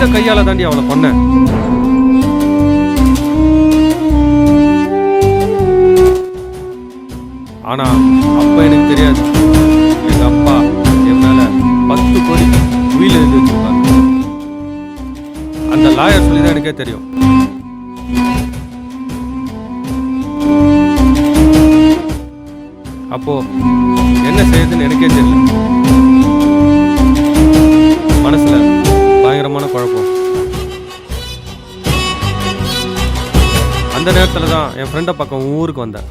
இந்த கையால தாண்டி அவளை பண்ணேன் ஆனா அப்ப எனக்கு தெரியாது. எங்க அப்பா என் மேல பத்து கோடி உயில எழுதி அந்த லாயர் சொல்லி தான் எனக்கே தெரியும். அப்போ என்ன செய்யுதுன்னு எனக்கே தெரியல. மனசுல பயங்கரமான குழப்பம். அந்த நேரத்தில் தான் என் ஃப்ரெண்டை பக்கம் ஊருக்கு வந்தேன்.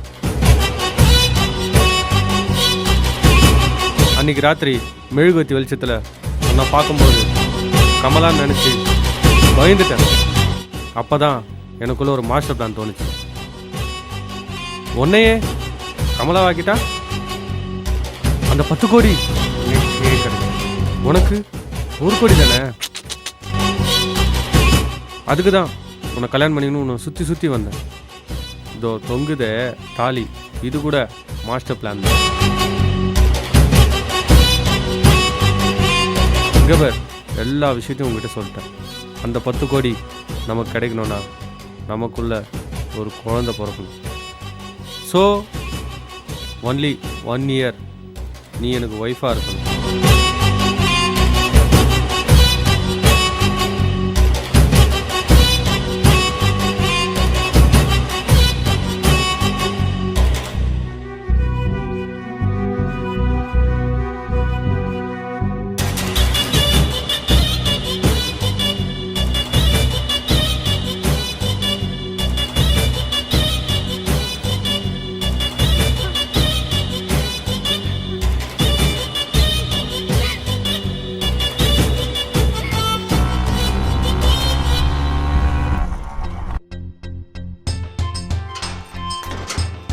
அன்னைக்கு ராத்திரி மெழுகுவத்தி வெளிச்சத்துல நான் பார்க்கும்போது கமலான்னு நினச்சி பயந்துட்டேன். அப்பதான் எனக்குள்ள ஒரு மாஸ்டர் பிளான் தோணுச்சு. உன்னையே கமலாவாக்கிட்டா அந்த பத்து கோடி உனக்கு ஒரு கோடி தானே? அதுக்கு தான் உன்னை கல்யாணம் பண்ணிக்கணும் உன்னை சுற்றி சுற்றி வந்தேன். இதோ தொங்குதே தாலி. இது கூட மாஸ்டர் பிளான் தான். இங்க எல்லா விஷயத்தையும் உங்ககிட்ட சொல்லிட்டேன். அந்த பத்து கோடி நமக்கு கிடைக்கணும்னா நமக்குள்ள ஒரு குழந்தை பிறக்கணும். ஸோ ஒன்லி ஒன் இயர் நீ எனக்கு ஒய்ஃபாக இருக்கணும்.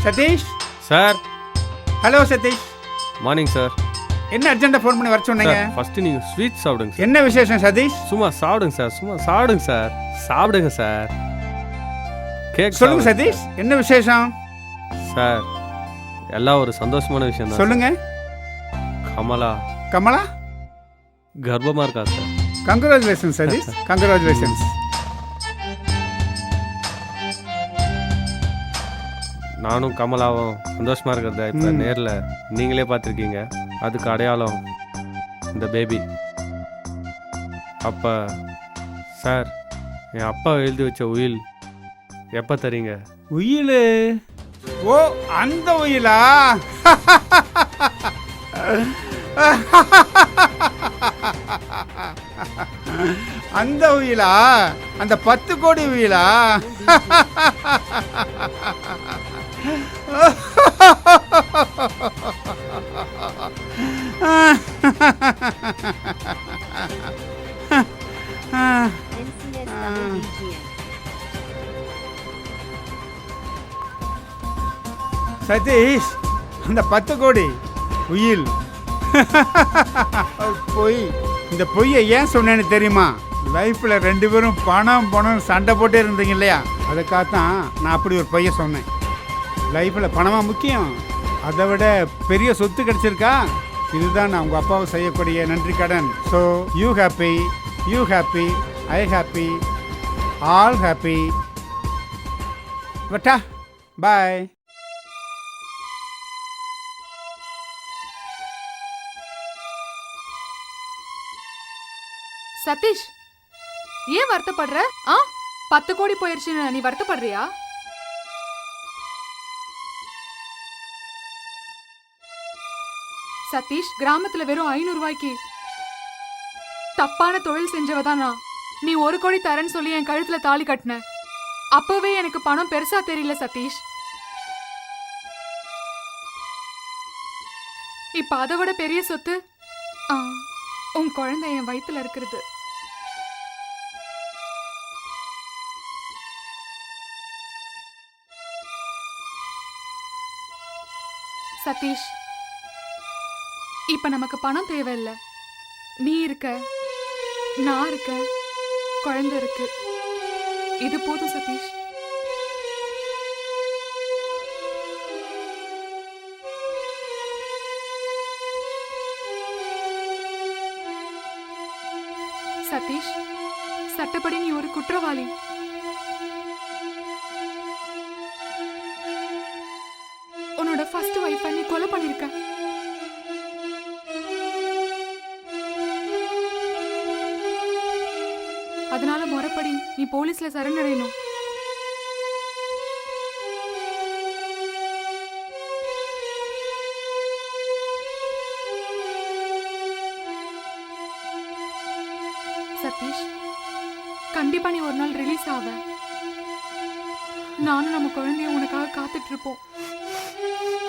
Satish? Sir hello Satish. Morning sir என்ன அர்ஜென்ட்டா ஃபோன் பண்ணி வர சொன்னீங்க? சார் ஃபர்ஸ்ட் நீங்கள் ஸ்வீட் சாப்பிடுங்க சார் என்ன விசேஷம் சதீஷ்? சும்மா சாப்பிடுங்க சார் சும்மா சாப்பிடுங்க சார் சாப்பிடுங்க சார் கேக் சொல்லுங்க சாப்பிடுங்க. சதீஷ். என்ன விசேஷம்? சார் எல்லாம் ஒரு சந்தோஷமான விஷயம் தான் சொல்லுங்க. கமலா. கமலா? கர்ப்பமா இருக்கா சார் கங்க்ராச்சுலேஷன் சதீஷ். கங்க்ராச்சுலேஷன்ஸ் நானும் கமலாவும் சந்தோஷமா இருக்கிறத இப்போ. நேர்ல நீங்களே பார்த்துருக்கீங்க. அதுக்கு அடையாளம் இந்த பேபி அப்ப சார் என் அப்பா எழுதி வச்ச உயில் எப்போ தரீங்க? உயிலு. ஓ அந்த உயிலா? அந்த உயிலா? அந்த பத்து கோடி உயிலா. சதீஷ் அந்த பத்து கோடி உயில் பொய் இந்த பொய்யை ஏன் சொன்னேன்னு தெரியுமா? லைஃப்பில் ரெண்டு பேரும் பணம் பணம் சண்டை போட்டே இருந்தீங்க இல்லையா? அதுக்காகத்தான் நான் அப்படி ஒரு பையன் சொன்னேன். லைஃப்பில் பணமாக முக்கியம்? அதை விட பெரிய சொத்து கிடச்சிருக்கா? இதுதான் நான் உங்கள் அப்பாவை செய்யக்கூடிய நன்றி கடன். So you happy you happy I happy all happy வட்டா பாய் சதீஷ் ஏன் வருத்தப்படுற? ஆ? பத்து கோடி போயிருச்சுன்னு நீ வருத்தப்படுறியா? சதீஷ் கிராமத்துல வெறும் ஐநூறு ரூபாய்க்கு தப்பான தொழில் செஞ்சவ தான் நான் நீ ஒரு கோடி தரேன்னு சொல்லி என் கழுத்துல தாலி கட்டின. அப்பவே எனக்கு பணம் பெருசா தெரியல சதீஷ். இப்ப அதை விட பெரிய சொத்து? ஆ, உன் குழந்தை என் வயிற்றுல இருக்கிறது. சதீஷ் இப்ப நமக்கு பணம் தேவையில்ல. நீ இருக்க நான் இருக்க குழந்தை இருக்கு. இது போதும் சதீஷ். சதீஷ் சட்டப்படி நீ ஒரு குற்றவாளி. ஃபர்ஸ்ட் ஒய்ஃபை நீ கொலை பண்ணிருக்க. அதனால முறைப்படி நீ போலீஸ்ல சரணடையணும். சதீஷ் கண்டிப்பா நீ ஒரு நாள் ரிலீஸ் ஆவ. நானும் நம்ம குழந்தைய உனக்காக காத்துட்டு இருப்போம்.